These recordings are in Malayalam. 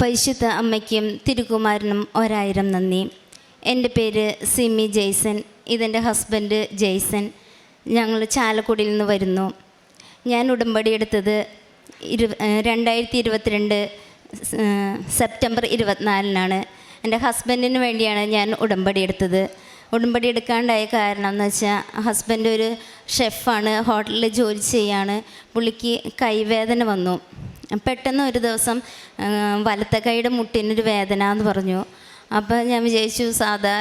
പരിശുദ്ധ അമ്മയ്ക്കും തിരുകുമാരനും ഒരായിരം നന്ദി. എന്റെ പേര് സിമി ജെയ്സൺ ഇതെന്റെ ഹസ്ബൻഡ് ജെയ്സൺ. ഞങ്ങൾ ചാലക്കുടിയിൽ നിന്ന് വരുന്നു. ഞാൻ ഉടമ്പടി എടുത്തത് ഇരു രണ്ടായിരത്തി ഇരുപത്തിരണ്ട് സെപ്റ്റംബർ ഇരുപത്തിനാലിനാണ്. എന്റെ ഹസ്ബൻഡിന് വേണ്ടിയാണ് ഞാൻ ഉടമ്പടി എടുത്തത്. ഉടമ്പടി എടുക്കാണ്ടായ കാരണം എന്ന് വെച്ചാൽ ഹസ്ബൻഡ് ഒരു ഷെഫാണ് ഹോട്ടലിൽ ജോലി ചെയ്യാണ്. പുള്ളിക്ക് കൈവേദന വന്നു. പെട്ടെന്ന് ഒരു ദിവസം വലത്തെ കൈയുടെ മുട്ടിനൊരു വേദന എന്ന് പറഞ്ഞു. അപ്പോൾ ഞാൻ വിചാരിച്ചു സാധാ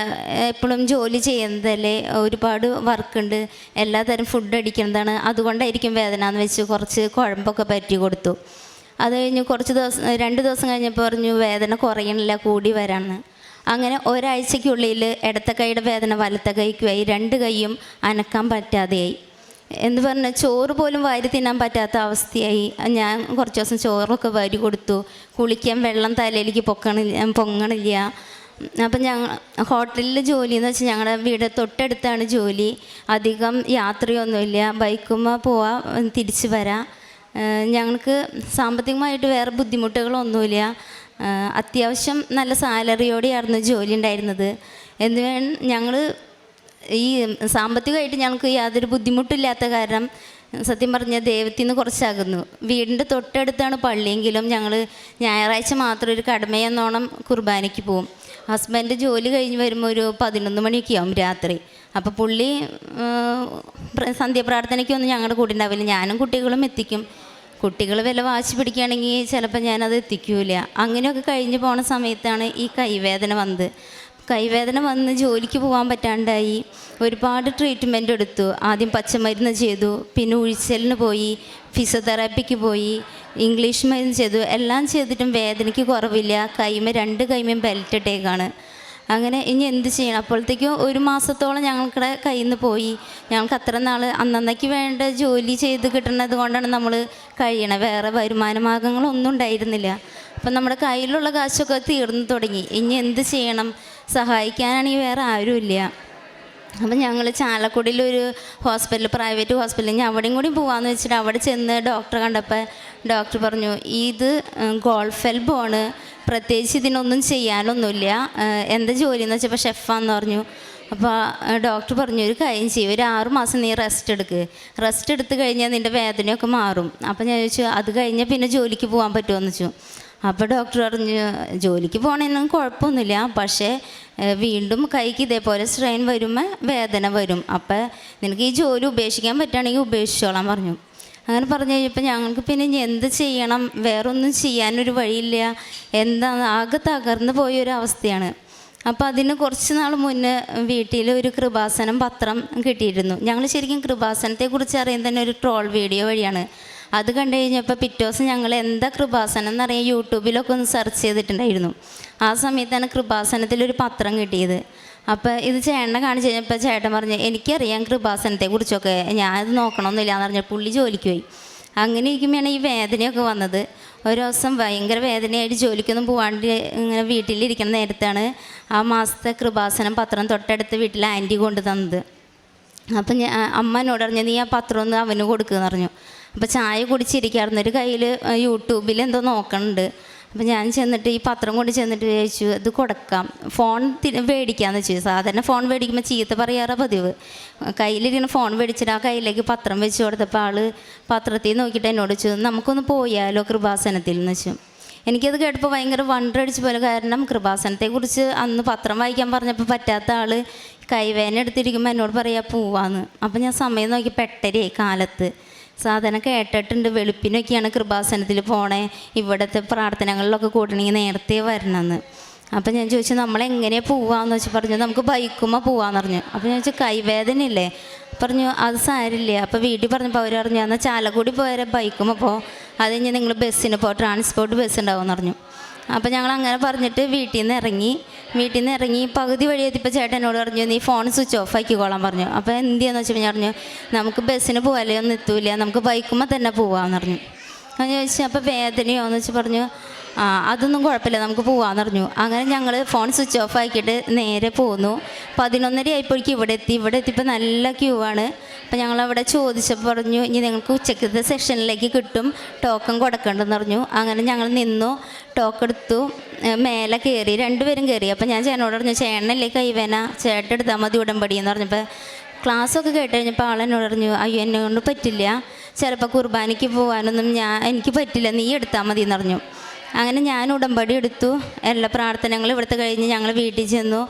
എപ്പോഴും ജോലി ചെയ്യുന്നതല്ലേ ഒരുപാട് വർക്കുണ്ട് എല്ലാ തരം ഫുഡ് അടിക്കുന്നതാണ് അതുകൊണ്ടായിരിക്കും വേദന എന്ന് വെച്ച് കുറച്ച് കുഴമ്പൊക്കെ പറ്റി കൊടുത്തു. അത് കഴിഞ്ഞ് കുറച്ച് ദിവസം രണ്ട് ദിവസം കഴിഞ്ഞപ്പോൾ പറഞ്ഞു വേദന കുറയണില്ല കൂടി വരാമെന്ന് അങ്ങനെ ഒരാഴ്ചയ്ക്കുള്ളിൽ ഇടത്തെ കൈയുടെ വേദന വലത്തെ കൈക്കുമായി രണ്ട് കൈയും അനക്കാൻ പറ്റാതെയായി. എന്ന് പറഞ്ഞാൽ ചോറ് പോലും വാരി തിന്നാൻ പറ്റാത്ത അവസ്ഥയായി. ഞാൻ കുറച്ച് ദിവസം ചോറൊക്കെ വാരി കൊടുത്തു. കുളിക്കാൻ വെള്ളം തലയിലേക്ക് പൊക്കണില്ല പൊങ്ങണില്ല. അപ്പം ഞങ്ങൾ ഹോട്ടലിൽ ജോലി എന്ന് വെച്ചാൽ ഞങ്ങളുടെ വീട് തൊട്ടടുത്താണ് ജോലി. അധികം യാത്രയൊന്നുമില്ല. ബൈക്കുമ്മ പോവാ തിരിച്ച് വരാം. ഞങ്ങൾക്ക് സാമ്പത്തികമായിട്ട് വേറെ ബുദ്ധിമുട്ടുകളൊന്നുമില്ല. അത്യാവശ്യം നല്ല സാലറിയോടെയായിരുന്നു ജോലി ഉണ്ടായിരുന്നത്. എന്ന് ഞങ്ങൾ ഈ സാമ്പത്തികമായിട്ട് ഞങ്ങൾക്ക് യാതൊരു ബുദ്ധിമുട്ടില്ലാത്ത കാരണം സത്യം പറഞ്ഞാൽ ദൈവത്തിൽ നിന്ന് കുറച്ചാകുന്നു. വീടിന്റെ തൊട്ടടുത്താണ് പള്ളിയെങ്കിലും ഞങ്ങൾ ഞായറാഴ്ച മാത്രം ഒരു കടമയെന്നോണം കുർബാനയ്ക്ക് പോവും. ഹസ്ബൻഡ് ജോലി കഴിഞ്ഞ് വരുമ്പോൾ ഒരു പതിനൊന്ന് മണിയൊക്കെ ആവും രാത്രി. അപ്പോൾ പുള്ളി സന്ധ്യാപ്രാർത്ഥനയ്ക്ക് പ്ര- സന്ധ്യാപ്രാർത്ഥനയ്ക്കൊന്നും ഞങ്ങളുടെ കൂടെ ഉണ്ടാവില്ല. ഞാനും കുട്ടികളും എത്തിക്കും. കുട്ടികൾ വില വാശി പിടിക്കുകയാണെങ്കിൽ ചിലപ്പോൾ ഞാനത് എത്തിക്കൂല. അങ്ങനെയൊക്കെ കഴിഞ്ഞ് പോണ സമയത്താണ് ഈ കൈവേദന വന്നത്. കൈവേദന വന്ന് ജോലിക്ക് പോകാൻ പറ്റാണ്ടായി. ഒരുപാട് ട്രീറ്റ്മെന്റ് എടുത്തു. ആദ്യം പച്ചമരുന്ന് ചെയ്തു. പിന്നെ ഉഴിച്ചലിന് പോയി. ഫിസിയോതെറാപ്പിക്ക് പോയി. ഇംഗ്ലീഷ് മരുന്ന് ചെയ്തു. എല്ലാം ചെയ്തിട്ടും വേദനയ്ക്ക് കുറവില്ല. കൈമ രണ്ട് കൈമയും ബെൽറ്റിട്ടേക്കാണ് അങ്ങനെ ഇനി എന്ത് ചെയ്യണം? അപ്പോഴത്തേക്കും ഒരു മാസത്തോളം ഞങ്ങൾക്കിടെ കയ്യിൽ നിന്ന് പോയി. ഞങ്ങൾക്ക് അത്ര നാൾ അന്നന്നേക്ക് വേണ്ട ജോലി ചെയ്ത് കിട്ടുന്നത് കൊണ്ടാണ് നമ്മൾ കഴിയണത്. വേറെ വരുമാന മാർഗങ്ങളൊന്നും ഉണ്ടായിരുന്നില്ല. അപ്പം നമ്മുടെ കയ്യിലുള്ള കാശൊക്കെ തീർന്നു തുടങ്ങി. ഇനി എന്ത് ചെയ്യണം? സഹായിക്കാനാണെങ്കിൽ വേറെ ആരുമില്ല. അപ്പം ഞങ്ങൾ ചാലക്കുടിയിലൊരു ഹോസ്പിറ്റൽ പ്രൈവറ്റ് ഹോസ്പിറ്റലിൽ ഞാൻ അവിടെയും കൂടി പോകാമെന്ന് വെച്ചിട്ട് അവിടെ ചെന്ന് ഡോക്ടർ കണ്ടപ്പോൾ ഡോക്ടർ പറഞ്ഞു ഇത് ഗോൾഫ് ബോണ് പ്രത്യേകിച്ച് ഇതിനൊന്നും ചെയ്യാനൊന്നുമില്ല. എന്താ ജോലി എന്ന് വെച്ചപ്പോൾ ഷെഫാന്ന് പറഞ്ഞു. അപ്പോൾ ഡോക്ടർ പറഞ്ഞു ഒരു കാര്യം ചെയ്യും. ഒരു ആറ് മാസം നീ റെസ്റ്റ് എടുക്ക്. റെസ്റ്റ് എടുത്ത് കഴിഞ്ഞാൽ നിന്റെ വേദനയൊക്കെ മാറും. അപ്പോൾ ഞാൻ ചോദിച്ചു അത് കഴിഞ്ഞാൽ പിന്നെ ജോലിക്ക് പോകാൻ പറ്റുമോ എന്ന് വെച്ചു. അപ്പോൾ ഡോക്ടർ പറഞ്ഞു ജോലിക്ക് പോകണമെന്നും കുഴപ്പമൊന്നുമില്ല. പക്ഷേ വീണ്ടും കൈക്ക് ഇതേപോലെ സ്ട്രെയിൻ വരുമ്പോൾ വേദന വരും. അപ്പോൾ നിനക്ക് ഈ ജോലി ഉപേക്ഷിക്കാൻ പറ്റുകയാണെങ്കിൽ ഉപേക്ഷിച്ചോളാൻ പറഞ്ഞു. അങ്ങനെ പറഞ്ഞു കഴിഞ്ഞപ്പോൾ ഞങ്ങൾക്ക് പിന്നെ ഇനി എന്ത് ചെയ്യണം? വേറൊന്നും ചെയ്യാനൊരു വഴിയില്ല. എന്താ ആകെ തകർന്നു പോയൊരു അവസ്ഥയാണ്. അപ്പോൾ അതിന് കുറച്ച് നാൾ മുന്നേ വീട്ടിൽ ഒരു കൃപാസനം പത്രം കിട്ടിയിരുന്നു. ഞങ്ങൾ ശരിക്കും കൃപാസനത്തെക്കുറിച്ച് അറിയാൻ തന്നെ ഒരു ട്രോൾ വീഡിയോ വഴിയാണ്. അത് കണ്ടു കഴിഞ്ഞപ്പോൾ പിറ്റേ ദിവസം ഞങ്ങൾ എന്താ കൃപാസനം എന്നറിയാം യൂട്യൂബിലൊക്കെ ഒന്ന് സെർച്ച് ചെയ്തിട്ടുണ്ടായിരുന്നു. ആ സമയത്താണ് കൃപാസനത്തിലൊരു പത്രം കിട്ടിയത്. അപ്പോൾ ഇത് ചേട്ടനെ കാണിച്ച് കഴിഞ്ഞപ്പോൾ ചേട്ടൻ പറഞ്ഞു എനിക്കറിയാം കൃപാസനത്തെക്കുറിച്ചൊക്കെ ഇത് നോക്കണമെന്നില്ല എന്ന് പറഞ്ഞാൽ പുള്ളി ജോലിക്ക് പോയി. അങ്ങനെ ഇരിക്കുമ്പോഴാണ് ഈ വേദനയൊക്കെ വന്നത്. ഒരു ദിവസം ഭയങ്കര വേദനയായിട്ട് ജോലിക്കൊന്നും പോകാണ്ട് ഇങ്ങനെ വീട്ടിലിരിക്കുന്ന നേരത്താണ് ആ മാസത്തെ കൃപാസനം പത്രം തൊട്ടടുത്ത് വീട്ടിൽ ആന്റി കൊണ്ടു തന്നത് അപ്പം ഞാൻ അമ്മ എന്നോട് പറഞ്ഞു നീ ആ പത്രം ഒന്ന് അവന് കൊടുക്കുമെന്ന് പറഞ്ഞു. അപ്പോൾ ചായ കുടിച്ചിരിക്കാറുണ്ട് ഒരു കയ്യിൽ യൂട്യൂബിൽ എന്തോ നോക്കണുണ്ട്. അപ്പം ഞാൻ ചെന്നിട്ട് ഈ പത്രം കൊണ്ട് ചെന്നിട്ട് ചോദിച്ചു അത് കൊടുക്കാം. ഫോൺ മേടിക്കാമെന്ന് വെച്ചു. സാധാരണ ഫോൺ മേടിക്കുമ്പോൾ ചീത്ത പറയാറാ പതിവ്. കയ്യിലിരിക്കുന്ന ഫോൺ മേടിച്ചിട്ട് ആ കയ്യിലേക്ക് പത്രം വെച്ച് കൊടുത്തപ്പോൾ ആൾ പത്രത്തിൽ നോക്കിയിട്ട് എന്നോട് ചോദിച്ചു നമുക്കൊന്ന് പോയാലോ കൃപാസനത്തിൽ? എന്ന് വെച്ചു. എനിക്കത് കേട്ടപ്പോൾ ഭയങ്കര വണ്ടടിച്ച് പോലെ കാരണം കൃപാസനത്തെക്കുറിച്ച് അന്ന് പത്രം വായിക്കാൻ പറഞ്ഞപ്പോൾ പറ്റാത്ത ആൾ കൈവേന എടുത്തിരിക്കുമ്പോൾ എന്നോട് പറയാ പോവാന്ന്. അപ്പം ഞാൻ സമയം നോക്കി പെട്ടരയായി കാലത്ത്. സാധന കേട്ടിട്ടുണ്ട്. വെളുപ്പിനൊക്കെയാണ് കൃപാസനത്തിൽ പോണേ. ഇവിടുത്തെ പ്രാർത്ഥനകളിലൊക്കെ കൂട്ടണമെങ്കിൽ നേരത്തെ വരണമെന്ന്. അപ്പം ഞാൻ ചോദിച്ചു നമ്മളെങ്ങനെയാണ് പോവാന്ന്? വെച്ച് പറഞ്ഞു നമുക്ക് ബൈക്കുമ്പോൾ പോവാന്ന് പറഞ്ഞു. അപ്പം ഞാൻ ചോദിച്ചു കൈവേദന ഇല്ലേ പറഞ്ഞു അത് സാരില്ലേ അപ്പോൾ വീട്ടിൽ പറഞ്ഞപ്പോൾ അവർ പറഞ്ഞു എന്നാൽ ചാലക്കുടി പോയാൽ ബൈക്കുമ്പോൾ പോ. അത് കഴിഞ്ഞ് നിങ്ങൾ ബസ്സിന് പോ. ട്രാൻസ്പോർട്ട് ബസ് ഉണ്ടാവുമെന്ന് പറഞ്ഞു. അപ്പോൾ ഞങ്ങൾ അങ്ങനെ പറഞ്ഞിട്ട് വീട്ടിൽ നിന്ന് ഇറങ്ങി. വീട്ടിൽ നിന്ന് ഇറങ്ങി പകുതി വഴി എത്തിയപ്പോൾ ചേട്ടനോട് പറഞ്ഞു നീ ഫോൺ സ്വിച്ച് ഓഫ് ആക്കിക്കോളാൻ പറഞ്ഞു. അപ്പോൾ ചെയ്യാന്ന് വെച്ചപ്പോൾ ഞാൻ പറഞ്ഞു നമുക്ക് ബസ്സിന് പോകാലേ ഒന്നും എത്തൂല നമുക്ക് ബൈക്കുമ്പോൾ തന്നെ പോവാന്ന് പറഞ്ഞു. ഞാൻ ചോദിച്ചു അപ്പോൾ വേദനയോ? എന്ന് വെച്ച് പറഞ്ഞു ആ അതൊന്നും കുഴപ്പമില്ല. നമുക്ക് പോകാമെന്ന് പറഞ്ഞു അങ്ങനെ ഞങ്ങൾ ഫോൺ സ്വിച്ച് ഓഫ് ആക്കിയിട്ട് നേരെ പോന്നു. പതിനൊന്നര ആയപ്പോഴേക്കും ഇവിടെ എത്തി. ഇവിടെ എത്തിയപ്പോൾ നല്ല ക്യൂ ആണ്. അപ്പോൾ ഞങ്ങൾ അവിടെ ചോദിച്ചപ്പോൾ പറഞ്ഞു ഇനി നിങ്ങൾക്ക് ഉച്ചക്കത്തെ സെഷനിലേക്ക് കിട്ടും. ടോക്കൺ കൊടുക്കേണ്ടെന്ന് പറഞ്ഞു. അങ്ങനെ ഞങ്ങൾ നിന്നു. ടോക്ക് എടുത്തു. മേലെ കയറി രണ്ടുപേരും കയറി അപ്പോൾ ഞാൻ ചേട്ടനോട് പറഞ്ഞു ചേട്ടനല്ലേ കൈവേന? ചേട്ടൻ എടുത്താൽ മതി ഉടമ്പടി എന്ന് പറഞ്ഞപ്പോൾ ക്ലാസ്സൊക്കെ കേട്ട് കഴിഞ്ഞപ്പോൾ ആളെന്നോട് പറഞ്ഞു അയ്യോ എന്നെ കൊണ്ട് പറ്റില്ല. ചിലപ്പോൾ കുർബാനയ്ക്ക് പോകാനൊന്നും ഞാൻ എനിക്ക് പറ്റില്ല. നീ എടുത്താൽ മതി എന്ന് പറഞ്ഞു. അങ്ങനെ ഞാൻ ഉടമ്പടി എടുത്തു. എല്ലാ പ്രാർത്ഥനകളും ഇവിടുത്തെ കഴിഞ്ഞ് ഞങ്ങൾ വീട്ടിൽ ചെന്നു.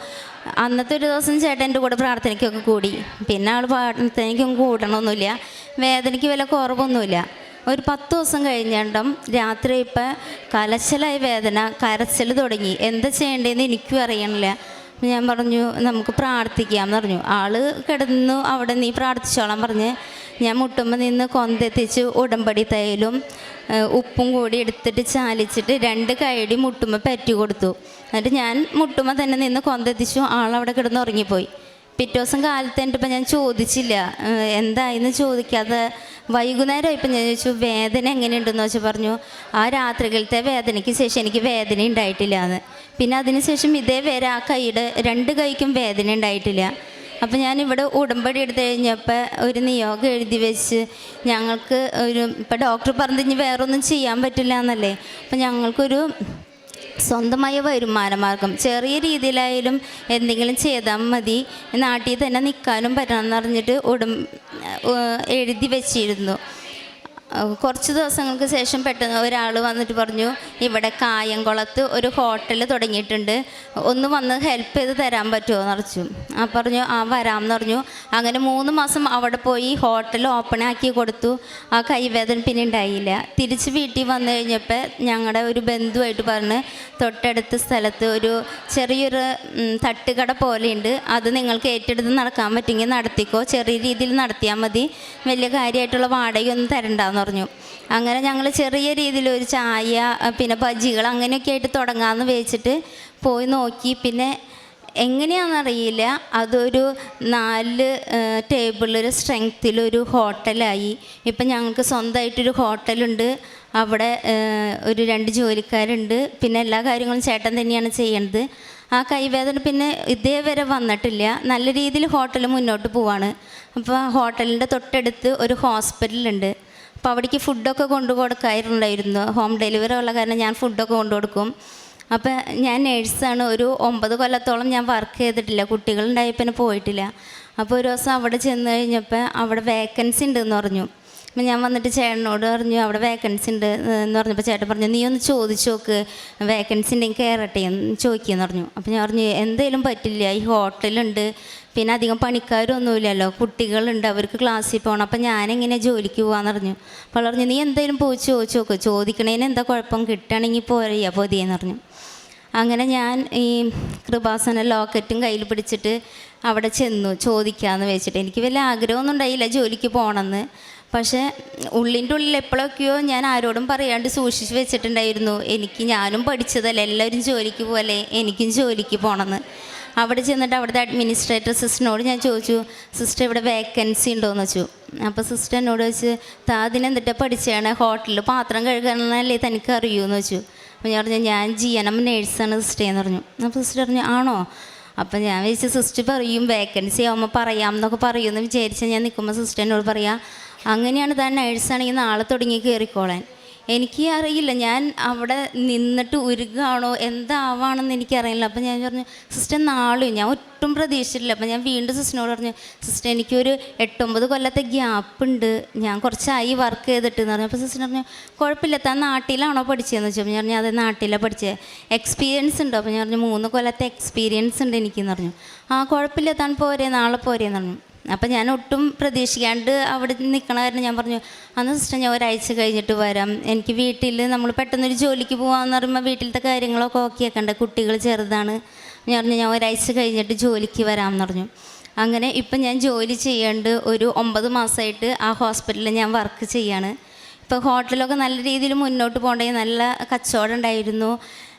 അന്നത്തെ ഒരു ദിവസം ചേട്ടൻ എന്റെ കൂടെ പ്രാർത്ഥനയ്ക്കൊക്കെ കൂടി. പിന്നെ ആൾ പ്രാർത്ഥനയ്ക്കൊന്നും കൂടണമൊന്നുമില്ല. വേദനയ്ക്ക് വില കുറവൊന്നുമില്ല. ഒരു പത്ത് ദിവസം കഴിഞ്ഞിട്ടും രാത്രി ഇപ്പം കലശലായ വേദന കരച്ചിൽ തുടങ്ങി. എന്താ ചെയ്യേണ്ടതെന്ന് എനിക്കും അറിയണില്ല. ഞാൻ പറഞ്ഞു നമുക്ക് പ്രാർത്ഥിക്കാം എന്ന് പറഞ്ഞു. ആൾ കിടന്നു അവിടെ നീ പ്രാർത്ഥിച്ചോളാം പറഞ്ഞ്. ഞാൻ മുട്ടുമ്പോൾ നിന്ന് കൊന്തെത്തിച്ച് ഉടമ്പടി തൈലും ഉപ്പും കൂടി എടുത്തിട്ട് ചാലിച്ചിട്ട് രണ്ട് കൈടി മുട്ടുമ്പോൾ പറ്റി കൊടുത്തു. എന്നിട്ട് ഞാൻ മുട്ടുമ്പോൾ തന്നെ നിന്ന് കൊന്തെത്തിച്ചു. ആളവിടെ കിടന്ന് ഉറങ്ങിപ്പോയി. പിറ്റേ ദിവസം കാലത്ത് ഇപ്പം ഞാൻ ചോദിച്ചില്ല. എന്തായെന്ന് ചോദിക്കാതെ വൈകുന്നേരം ഇപ്പം ഞാൻ ചോദിച്ചു വേദന എങ്ങനെയുണ്ടെന്ന്? വെച്ചാൽ പറഞ്ഞു ആ രാത്രികളത്തെ വേദനയ്ക്ക് ശേഷം എനിക്ക് വേദന ഉണ്ടായിട്ടില്ല എന്ന് പിന്നെ അതിനുശേഷം ഇതേ വരെ ആ കൈയുടെ രണ്ട് കൈക്കും വേദന ഉണ്ടായിട്ടില്ല. അപ്പം ഞാനിവിടെ ഉടമ്പടി എടുത്തു കഴിഞ്ഞപ്പോൾ ഒരു നിയോഗം എഴുതി വെച്ച് ഞങ്ങൾക്ക് ഒരു ഇപ്പൊ ഡോക്ടർ പറഞ്ഞു ഇനി വേറൊന്നും ചെയ്യാൻ പറ്റില്ല എന്നല്ലേ? അപ്പൊ ഞങ്ങൾക്കൊരു സ്വന്തമായ വരുമാന മാർഗം. ചെറിയ രീതിയിലായാലും എന്തെങ്കിലും ചെയ്താൽ മതി. നാട്ടിൽ തന്നെ നിൽക്കാനും പറ്റണം എന്നറിഞ്ഞിട്ട് ഉടം എഴുതി വെച്ചിരുന്നു. കുറച്ച് ദിവസങ്ങൾക്ക് ശേഷം പെട്ടെന്ന് ഒരാൾ വന്നിട്ട് പറഞ്ഞു ഇവിടെ കായംകുളത്ത് ഒരു ഹോട്ടൽ തുടങ്ങിയിട്ടുണ്ട്. ഒന്ന് വന്ന് ഹെൽപ്പ് ചെയ്ത് തരാൻ പറ്റുമോ? എന്ന് പറഞ്ഞു. ആ പറഞ്ഞു ആ വരാമെന്ന് പറഞ്ഞു. അങ്ങനെ മൂന്ന് മാസം അവിടെ പോയി ഹോട്ടൽ ഓപ്പൺ ആക്കി കൊടുത്തു. ആ കൈവേദന പിന്നെ ഉണ്ടായില്ല. തിരിച്ച് വീട്ടിൽ വന്നു കഴിഞ്ഞപ്പോൾ ഞങ്ങളുടെ ഒരു ബന്ധുവായിട്ട് പറഞ്ഞ് തൊട്ടടുത്ത സ്ഥലത്ത് ഒരു ചെറിയൊരു തട്ടുകട പോലെയുണ്ട്. അത് നിങ്ങൾക്ക് ഏറ്റെടുത്ത് നടക്കാൻ പറ്റുമെങ്കിൽ നടത്തിക്കോ. ചെറിയ രീതിയിൽ നടത്തിയാൽ മതി. വലിയ കാര്യമായിട്ടുള്ള വാടകയൊന്നും തരണ്ടെന്ന് പറഞ്ഞു. അങ്ങനെ ഞങ്ങൾ ചെറിയ രീതിയിൽ ഒരു ചായ പിന്നെ ബജികൾ അങ്ങനെയൊക്കെ ആയിട്ട് തുടങ്ങാമെന്ന് വെച്ചിട്ട് പോയി നോക്കി. പിന്നെ എങ്ങനെയാണെന്നറിയില്ല അതൊരു നാല് ടേബിളൊരു സ്ട്രെങ്ത്തിലൊരു ഹോട്ടലായി. ഇപ്പം ഞങ്ങൾക്ക് സ്വന്തമായിട്ടൊരു ഹോട്ടലുണ്ട്. അവിടെ ഒരു രണ്ട് ജോലിക്കാരുണ്ട്. പിന്നെ എല്ലാ കാര്യങ്ങളും ചേട്ടൻ തന്നെയാണ് ചെയ്യണത്. ആ കൈവേദന പിന്നെ ഇതേവരെ വന്നിട്ടില്ല. നല്ല രീതിയിൽ ഹോട്ടൽ മുന്നോട്ട് പോവാണ്. അപ്പോൾ ആ ഹോട്ടലിന്റെ തൊട്ടടുത്ത് ഒരു ഹോസ്പിറ്റലുണ്ട്. അപ്പോൾ അവിടേക്ക് ഫുഡൊക്കെ കൊണ്ടു കൊടുക്കാറുണ്ടായിരുന്നു. ഹോം ഡെലിവറി ഉള്ള കാരണം ഞാൻ ഫുഡൊക്കെ കൊണ്ടു കൊടുക്കും. അപ്പോൾ ഞാൻ നേഴ്സാണ്. ഒരു ഒമ്പത് കൊല്ലത്തോളം ഞാൻ വർക്ക് ചെയ്തിട്ടില്ല. കുട്ടികളുണ്ടായി പിന്നെ പോയിട്ടില്ല. അപ്പോൾ ഒരു ദിവസം അവിടെ ചെന്ന് കഴിഞ്ഞപ്പോൾ അവിടെ വേക്കൻസി ഉണ്ടെന്ന് പറഞ്ഞു. അപ്പം ഞാൻ വന്നിട്ട് ചേട്ടനോട് പറഞ്ഞു അവിടെ വേക്കൻസി ഉണ്ട് എന്ന് പറഞ്ഞപ്പോൾ ചേട്ടൻ പറഞ്ഞു നീ ഒന്ന് ചോദിച്ചു നോക്ക് വേക്കൻസി ഉണ്ടെങ്കിൽ കയറട്ടെ എന്ന് ചോദിക്കുകയെന്ന് പറഞ്ഞു. അപ്പം ഞാൻ പറഞ്ഞു എന്തേലും പറ്റില്ല ഈ ഹോട്ടലുണ്ട് പിന്നെ അധികം പണിക്കാരൊന്നുമില്ലല്ലോ കുട്ടികളുണ്ട് അവർക്ക് ക്ലാസ്സിൽ പോകണം അപ്പം ഞാനെങ്ങനെ ജോലിക്ക് പോകാമെന്ന് പറഞ്ഞു. അപ്പോൾ പറഞ്ഞു നീ എന്തേലും പോയി ചോദിച്ചു നോക്ക് ചോദിക്കണേന് എന്താ കുഴപ്പം കിട്ടുകയാണെങ്കിൽ പോരയ്യ പോതിയെന്ന് പറഞ്ഞു. അങ്ങനെ ഞാൻ ഈ കൃപാസന ലോക്കറ്റും കയ്യിൽ പിടിച്ചിട്ട് അവിടെ ചെന്നു ചോദിക്കാമെന്ന് വെച്ചിട്ട്. എനിക്ക് വലിയ ആഗ്രഹമൊന്നും ഉണ്ടായില്ല ജോലിക്ക് പോകണമെന്ന് പക്ഷേ ഉള്ളിന്റെ ഉള്ളിൽ എപ്പോഴൊക്കെയോ ഞാൻ ആരോടും പറയാണ്ട് സൂക്ഷിച്ച് വെച്ചിട്ടുണ്ടായിരുന്നു. എനിക്ക് ഞാനും പഠിച്ചതല്ലേ എല്ലാവരും ജോലിക്ക് പോലെ എനിക്കും ജോലിക്ക് പോകണമെന്ന്. അവിടെ ചെന്നിട്ട് അവിടുത്തെ അഡ്മിനിസ്ട്രേറ്റർ സിസ്റ്ററിനോട് ഞാൻ ചോദിച്ചു സിസ്റ്റർ ഇവിടെ വേക്കൻസി ഉണ്ടോയെന്ന് വെച്ചു. അപ്പോൾ സിസ്റ്റർ എന്നോട് വെച്ച് താതിന് അതിനെന്തിട്ടാ പഠിച്ചാണ് ഹോട്ടലിൽ പാത്രം കഴുകണമെന്നല്ലേ തനിക്ക് അറിയൂന്ന് വെച്ചു. അപ്പോൾ ഞാൻ പറഞ്ഞു ഞാൻ ജി എൻ എം നേഴ്സാണ് സിസ്റ്റർ എന്ന് പറഞ്ഞു. അപ്പോൾ സിസ്റ്റർ പറഞ്ഞു ആണോ? അപ്പം ഞാൻ വിചാരിച്ചു സിസ്റ്റർ പറയും വേക്കൻസി ആകുമ്പോൾ പറയാം എന്നൊക്കെ പറയുമെന്ന് വിചാരിച്ച് ഞാൻ നിൽക്കുമ്പോൾ സിസ്റ്റർ എന്നോട് പറയാം അങ്ങനെയാണ് താൻ നഴ്സാണെങ്കിൽ നാളെ തുടങ്ങി കയറിക്കോളാൻ. എനിക്ക് അറിയില്ല ഞാൻ അവിടെ നിന്നിട്ട് ഉരുകാണോ എന്താവാണെന്ന് എനിക്കറിയില്ല. അപ്പം ഞാൻ പറഞ്ഞു സിസ്റ്റർ നാളും ഞാൻ ഒട്ടും പ്രതീക്ഷിച്ചിട്ടില്ല. അപ്പം ഞാൻ വീണ്ടും സിസ്റ്ററിനോട് പറഞ്ഞു സിസ്റ്റർ എനിക്കൊരു എട്ടൊമ്പത് കൊല്ലത്തെ ഗ്യാപ്പ് ഉണ്ട്. ഞാൻ കുറച്ചായി വർക്ക് ചെയ്തിട്ട്. എന്ന് പറഞ്ഞു. അപ്പോൾ സിസ്റ്റർ പറഞ്ഞു കുഴപ്പമില്ല താൻ നാട്ടിലാണോ പഠിച്ചതെന്ന് അപ്പോൾ ഞാൻ പറഞ്ഞു അതെ നാട്ടിലാണ് പഠിച്ചത്. എക്സ്പീരിയൻസ് ഉണ്ടോ. അപ്പോൾ ഞാൻ പറഞ്ഞു മൂന്ന് കൊല്ലത്തെ എക്സ്പീരിയൻസ് ഉണ്ട് എനിക്കെന്ന് പറഞ്ഞു. ആ കുഴപ്പമില്ല താൻ പോരെ നാളെ പോരേന്ന് പറഞ്ഞു. അപ്പം ഞാൻ ഒട്ടും പ്രതീക്ഷിക്കാണ്ട് അവിടെ നിൽക്കണ കാരണം ഞാൻ പറഞ്ഞു അന്ന് സിസ്റ്റർ ഞാൻ ഒരാഴ്ച കഴിഞ്ഞിട്ട് വരാം. എനിക്ക് വീട്ടിൽ നമ്മൾ പെട്ടെന്നൊരു ജോലിക്ക് പോകാമെന്ന് പറയുമ്പോൾ വീട്ടിലത്തെ കാര്യങ്ങളൊക്കെ ഓക്കെ ആക്കണ്ട? കുട്ടികൾ ചെറുതാണ്. ഞാൻ പറഞ്ഞു ഞാൻ ഒരാഴ്ച കഴിഞ്ഞിട്ട് ജോലിക്ക് വരാമെന്ന് പറഞ്ഞു. അങ്ങനെ ഇപ്പം ഞാൻ ജോലി ചെയ്യാണ്ട് ഒരു ഒമ്പത് മാസമായിട്ട് ആ ഹോസ്പിറ്റലിൽ ഞാൻ വർക്ക് ചെയ്യാണ്. ഇപ്പോൾ ഹോട്ടലൊക്കെ നല്ല രീതിയിൽ മുന്നോട്ട് പോകണ്ടെങ്കിൽ നല്ല കച്ചവടം ഉണ്ടായിരുന്നു.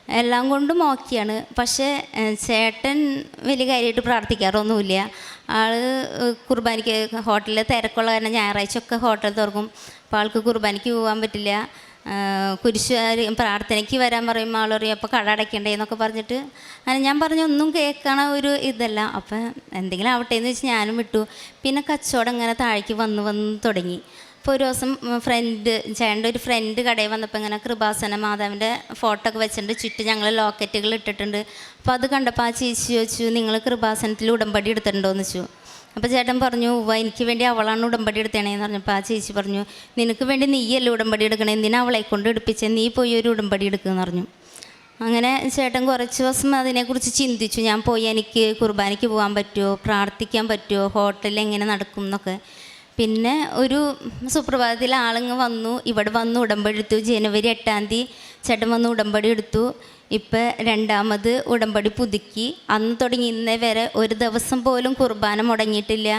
എല്ലാം കൊണ്ടും ഓക്കെയാണ്. പക്ഷേ ചേട്ടൻ വലിയ കാര്യമായിട്ട് പ്രാർത്ഥിക്കാറൊന്നുമില്ല. ആൾ കുർബാനയ്ക്ക് ഹോട്ടലിൽ തിരക്കുള്ള കാരണം ഞായറാഴ്ച ഒക്കെ ഹോട്ടൽ തുറക്കും. അപ്പോൾ ആൾക്ക് കുർബാനയ്ക്ക് പോകാൻ പറ്റില്ല. കുരിശുകാർ പ്രാർത്ഥനയ്ക്ക് വരാൻ പറയുമ്പോൾ ആൾ പറയും അപ്പോൾ കട അടയ്ക്കണ്ടേ? എന്നൊക്കെ പറഞ്ഞിട്ട് അങ്ങനെ ഞാൻ പറഞ്ഞു ഒന്നും കേൾക്കണ ഒരു ഇതല്ല. അപ്പം എന്തെങ്കിലും ആവട്ടെ എന്ന് വെച്ച് ഞാനും വിട്ടു. പിന്നെ കച്ചവടം ഇങ്ങനെ താഴേക്ക് വന്ന് വന്ന് തുടങ്ങി. അപ്പോൾ ഒരു ദിവസം ഫ്രണ്ട് ചേട്ടന്റെ ഒരു ഫ്രണ്ട് കടയിൽ വന്നപ്പോൾ ഇങ്ങനെ കൃപാസന മാതാവിന്റെ ഫോട്ടോ ഒക്കെ വെച്ചിട്ടുണ്ട്. ചുറ്റും ഞങ്ങൾ ലോക്കറ്റുകൾ ഇട്ടിട്ടുണ്ട്. അപ്പോൾ അത് കണ്ടപ്പോൾ ആ ചേച്ചി ചോദിച്ചു നിങ്ങൾ കൃപാസനത്തിൽ ഉടമ്പടി എടുത്തിട്ടുണ്ടോ? എന്ന് ചോദിച്ചു. അപ്പോൾ ചേട്ടൻ പറഞ്ഞു ഉവ്വ എനിക്ക് വേണ്ടി അവളാണ് ഉടമ്പടി എടുത്തേണേന്ന് പറഞ്ഞപ്പോൾ ആ ചേച്ചി പറഞ്ഞു നിനക്ക് വേണ്ടി നീയല്ലേ ഉടമ്പടി എടുക്കണേ? എന്തിനാ അവളെ കൊണ്ട് എടുപ്പിച്ചേ? നീ പോയി ഒരു ഉടമ്പടി എടുക്കുമെന്ന് പറഞ്ഞു. അങ്ങനെ ചേട്ടൻ കുറച്ച് ദിവസം അതിനെക്കുറിച്ച് ചിന്തിച്ചു. ഞാൻ പോയി എനിക്ക് കുർബാനയ്ക്ക് പോകാൻ പറ്റുമോ പ്രാർത്ഥിക്കാൻ പറ്റുമോ ഹോട്ടലിൽ എങ്ങനെ നടക്കും? എന്നൊക്കെ. പിന്നെ ഒരു സുപ്രഭാതത്തിൽ ആളങ്ങ് വന്നു ഇവിടെ വന്ന് ഉടമ്പടി എടുത്തു ജനുവരി എട്ടാം തീയതി ചേട്ടൻ വന്ന് ഉടമ്പടി എടുത്തു. ഇപ്പം രണ്ടാമത് ഉടമ്പടി പുതുക്കി. അന്ന് തുടങ്ങി ഇന്നേ വരെ ഒരു ദിവസം പോലും കുർബാന മുടങ്ങിയിട്ടില്ല.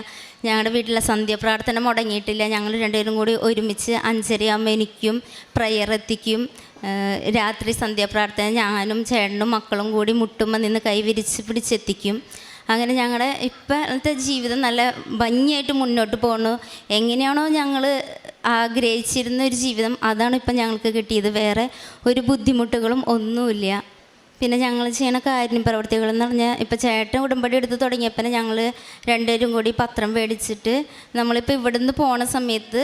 ഞങ്ങളുടെ വീട്ടിലെ സന്ധ്യാപ്രാർത്ഥന മുടങ്ങിയിട്ടില്ല. ഞങ്ങൾ രണ്ടുപേരും കൂടി ഒരുമിച്ച് അഞ്ചരയാകുമ്പോൾ എനിക്കും പ്രയർ എത്തിക്കും. രാത്രി സന്ധ്യാപ്രാർത്ഥന ഞാനും ചേട്ടനും മക്കളും കൂടി മുട്ടുമ്പോൾ നിന്ന് കൈ വിരിച്ച് പിടിച്ചെത്തിക്കും. അങ്ങനെ ഞങ്ങളുടെ ഇപ്പോഴത്തെ ജീവിതം നല്ല ഭംഗിയായിട്ട് മുന്നോട്ട് പോകുന്നു എങ്ങനെയാണോ ഞങ്ങൾ ആഗ്രഹിച്ചിരുന്ന ഒരു ജീവിതം അതാണ് ഇപ്പം ഞങ്ങൾക്ക് കിട്ടിയത്. വേറെ ഒരു ബുദ്ധിമുട്ടുകളും ഒന്നുമില്ല. പിന്നെ ഞങ്ങൾ ചെയ്യുന്ന കാര്യം പ്രവർത്തികൾ എന്ന് പറഞ്ഞാൽ ഇപ്പോൾ ചേട്ടൻ ഉടമ്പടി എടുത്ത് തുടങ്ങിയപ്പോൾ ഞങ്ങൾ രണ്ടുപേരും കൂടി പത്രം മേടിച്ചിട്ട് നമ്മളിപ്പോൾ ഇവിടുന്ന് പോണ സമയത്ത്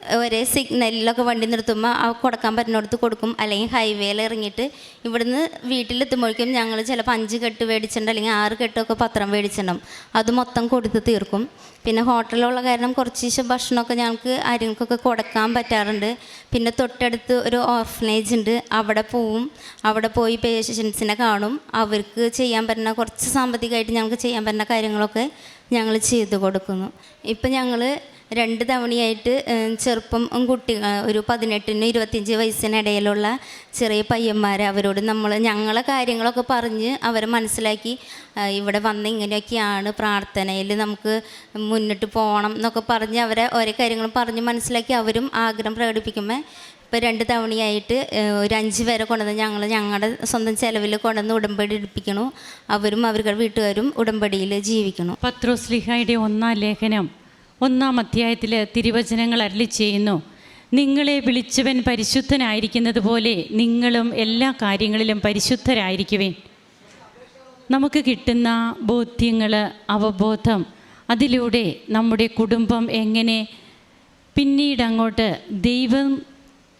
ഒരേ സിഗ്നലിലൊക്കെ വണ്ടി നിർത്തുമ്പോൾ ആ കൊടുക്കാൻ പറ്റുന്നിടത്ത് കൊടുക്കും. അല്ലെങ്കിൽ ഹൈവേയിൽ ഇറങ്ങിയിട്ട് ഇവിടുന്ന് വീട്ടിലെത്തുമ്പോഴേക്കും ഞങ്ങൾ ചിലപ്പോൾ അഞ്ച് കെട്ട് മേടിച്ചിട്ടുണ്ട് അല്ലെങ്കിൽ ആറ് കെട്ടൊക്കെ പത്രം മേടിച്ചിട്ടുണ്ടാവും. അത് മൊത്തം കൊടുത്ത് തീർക്കും. പിന്നെ ഹോട്ടലുള്ള കാരണം കുറച്ച് ഭക്ഷണമൊക്കെ ഞങ്ങൾക്ക് ആരെങ്കിലുമൊക്കെ കൊടുക്കാൻ പറ്റാറുണ്ട്. പിന്നെ തൊട്ടടുത്ത് ഒരു ഓർഫനേജ് ഉണ്ട്. അവിടെ പോവും. അവിടെ പോയി പേഷ്യൻസിനെ കാണും. അവർക്ക് ചെയ്യാൻ പറ്റുന്ന കുറച്ച് സാമ്പത്തികമായിട്ട് ഞങ്ങൾക്ക് ചെയ്യാൻ പറ്റുന്ന കാര്യങ്ങളൊക്കെ ഞങ്ങൾ ചെയ്തു കൊടുക്കുന്നു. ഇപ്പം ഞങ്ങൾ രണ്ട് തവണയായിട്ട് ചെറുപ്പം കുട്ടി ഒരു പതിനെട്ടിന് ഇരുപത്തിയഞ്ച് വയസ്സിനിടയിലുള്ള ചെറിയ പയ്യന്മാർ അവരോട് നമ്മൾ ഞങ്ങളെ കാര്യങ്ങളൊക്കെ പറഞ്ഞ് അവരെ മനസ്സിലാക്കി ഇവിടെ വന്ന് ഇങ്ങനെയൊക്കെയാണ് പ്രാർത്ഥനയിൽ നമുക്ക് മുന്നിട്ട് പോകണം എന്നൊക്കെ പറഞ്ഞ് അവരെ ഓരോ കാര്യങ്ങളും പറഞ്ഞ് മനസ്സിലാക്കി അവരും ആഗ്രഹം പ്രകടിപ്പിക്കുമ്പോൾ ഇപ്പോൾ രണ്ട് തവണയായിട്ട് ഒരു അഞ്ച് പേരെ കൊണ്ടുവന്ന് ഞങ്ങൾ ഞങ്ങളുടെ സ്വന്തം ചിലവിൽ കൊണ്ടുവന്ന് ഉടമ്പടി എടുപ്പിക്കണു. അവരും അവരുടെ വീട്ടുകാരും ഉടമ്പടിയിൽ ജീവിക്കണു. പത്രോസ്ലിഹായുടെ ഒന്നാം ലേഖനം ഒന്നാം അധ്യായത്തിൽ തിരുവചനങ്ങൾ അരളി ചെയ്യുന്നു. നിങ്ങളെ വിളിച്ചവൻ പരിശുദ്ധനായിരിക്കുന്നത് പോലെ നിങ്ങളും എല്ലാ കാര്യങ്ങളിലും പരിശുദ്ധരായിരിക്കുവേൻ. നമുക്ക് കിട്ടുന്ന ബോധ്യങ്ങൾ അവബോധം അതിലൂടെ നമ്മുടെ കുടുംബം എങ്ങനെ പിന്നീട് അങ്ങോട്ട് ദൈവം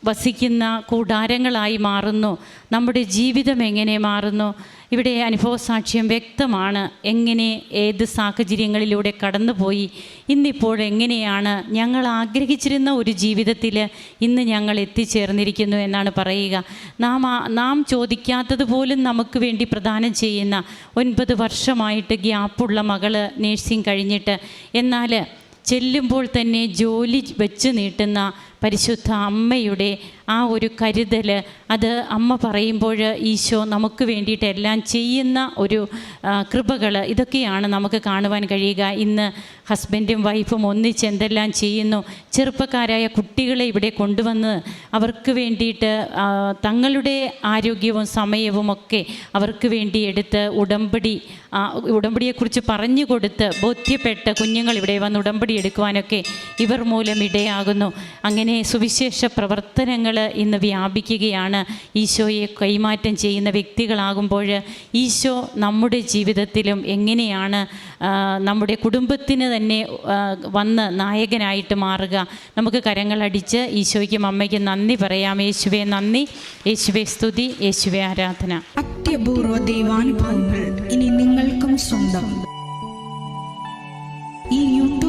വസിക്കുന്ന കൂടാരങ്ങളായി മാറുന്നു. നമ്മുടെ ജീവിതം എങ്ങനെ മാറുന്നു? ഇവിടെ അനുഭവ സാക്ഷ്യം വ്യക്തമാണ്. എങ്ങനെ ഏത് സാഹചര്യങ്ങളിലൂടെ കടന്നുപോയി? ഇന്നിപ്പോൾ എങ്ങനെയാണ്? ഞങ്ങൾ ആഗ്രഹിച്ചിരുന്ന ഒരു ജീവിതത്തിൽ ഇന്ന് ഞങ്ങൾ എത്തിച്ചേർന്നിരിക്കുന്നു എന്നാണ് പറയുക. നാം നാം ചോദിക്കാത്തത് പോലും നമുക്ക് വേണ്ടി പ്രദാനം ചെയ്യുന്ന ഒൻപത് വർഷമായിട്ട് ഗ്യാപ്പുള്ള മകൾ നേഴ്സിംഗ് കഴിഞ്ഞിട്ട് എന്നാൽ ചെല്ലുമ്പോൾ തന്നെ ജോലി വെച്ച് നീട്ടുന്ന പരിശുദ്ധ അമ്മയുടെ ആ ഒരു കരുതൽ അത് അമ്മ പറയുമ്പോൾ ഈശോ നമുക്ക് വേണ്ടിയിട്ട് എല്ലാം ചെയ്യുന്ന ഒരു കൃപകൾ ഇതൊക്കെയാണ് നമുക്ക് കാണുവാൻ കഴിയുക. ഇന്ന് ഹസ്ബൻഡും വൈഫും ഒന്നിച്ച് എന്തെല്ലാം ചെയ്യുന്നു? ചെറുപ്പക്കാരായ കുട്ടികളെ ഇവിടെ കൊണ്ടുവന്ന് അവർക്ക് വേണ്ടിയിട്ട് തങ്ങളുടെ ആരോഗ്യവും സമയവും ഒക്കെ അവർക്ക് വേണ്ടി എടുത്ത് ഉടമ്പടി ഉടമ്പടിയെക്കുറിച്ച് പറഞ്ഞു കൊടുത്ത് ബോധ്യപ്പെട്ട് കുഞ്ഞുങ്ങൾ ഇവിടെ വന്ന് ഉടമ്പടി എടുക്കുവാനൊക്കെ ഇവർ മൂലം ഇടയാകുന്നു. അങ്ങനെ സുവിശേഷ പ്രവർത്തനങ്ങൾ ഇന്ന് വ്യാപിക്കുകയാണ്. ഈശോയെ കൈമാറ്റം ചെയ്യുന്ന വ്യക്തികളാകുമ്പോൾ ഈശോ നമ്മുടെ ജീവിതത്തിലും എങ്ങനെയാണ് നമ്മുടെ കുടുംബത്തിന് തന്നെ വന്ന് നായകനായിട്ട് മാറുക. നമുക്ക് കരങ്ങളടിച്ച് ഈശോയ്ക്കും അമ്മയ്ക്കും നന്ദി പറയാം. യേശുവെ നന്ദി. യേശുവെ സ്തുതി. യേശുവെ ആരാധന. അത്യപൂർവ ദൈവാനുഭവങ്ങൾ ഇനി നിങ്ങൾക്കും സ്വന്തം.